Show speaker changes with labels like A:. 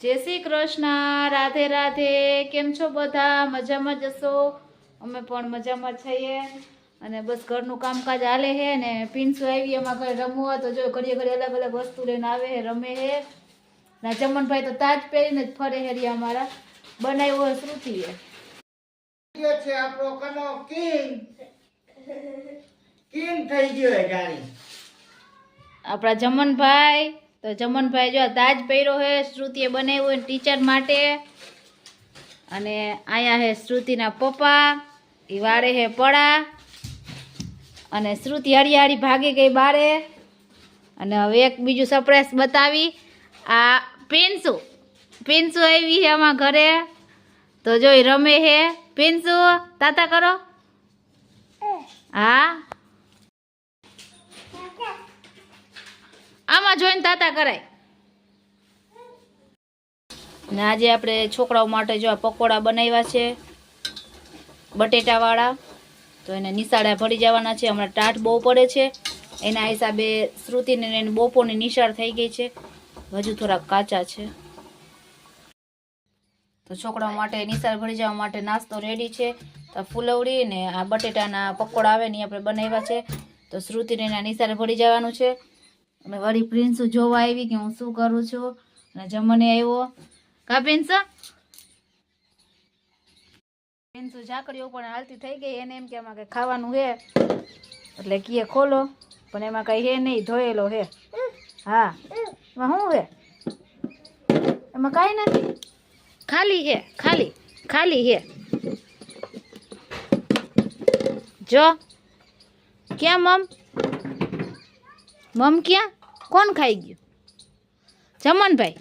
A: જય શ્રી કૃષ્ણ રાધે રાધે કેમ છો બધા? મજામાં જશો અમે પણ મજામાં છીએ. અને બસ ઘરનું કામકાજ હાલે છે ને પીંસુ આવી એમાં ઘરે રમવા તો જો ઘડીએ ઘડી અલગ અલગ વસ્તુ લઈને આવે છે રમે છે ના જમનભાઈ તો તાજ પહેરીને જ ફરે હેરી અમારા બનાવ્યો હોય શ્રુતિએ
B: છે આપણો કનો કિંગ કિંગ થઈ ગયો જાણી
A: આપણા જમનભાઈ તો જમનભાઈ જો આ તાજ પહેર્યો હે શ્રુતિએ બનાવ્યો હોય ટીચર માટે. અને અહીંયા હે શ્રુતિના પપ્પા એ વાળે હે પડા. અને શ્રુતિ હળી હળી ભાગી ગઈ બારે. અને હવે એક બીજું સરપ્રાઈઝ બતાવી. આ પિન્સુ પિન્સુ આવી છે આમાં ઘરે. તો જોઈ રમે હે. પિન્સુ તાતા કરો. હા? જોઈને તાતા કરાય. ને આજે આપણે છોકરાઓ માટે જો આ પકોડા બનાવ્યા છે, બટેટાવાળા, તો એને નિશાળા ભરી જવાના છે. હમણાં ટાટ બહુ પડે છે. એના હિસાબે શ્રુતિને એને બપોરની નિશાળ થઈ ગઈ છે. હજુ થોડાક કાચા છે. તો છોકરાઓ માટે નિશાળ ભરી જવા માટે નાસ્તો રેડી છે. તો ફૂલવડી ને આ બટેટાના પકોડા આવે ને આપણે બનાવ્યા છે. તો શ્રુતિને એના નિશાળે ભરી જવાનું છે. અને વળી પ્રિન્સ જોવા આવી કે હું શું કરું છું? અને જમને આવ્યો. કા પ્રિન્સ? પ્રિન્સ ઝાકડીઓ પણ હાલતી થઈ ગઈ એને એમ કે એમાં કંઈ ખાવાનું હે. એટલે કીએ ખોલો, પણ એમાં કંઈ હે નહીં, ધોયેલો હે. હા, એમાં શું હે? એમાં કાંઈ નથી. ખાલી હે, ખાલી ખાલી હે. જો, ક્યાં મમ? મમ ક્યાં? કોણ ખાઈ ગયું? જમનભાઈ.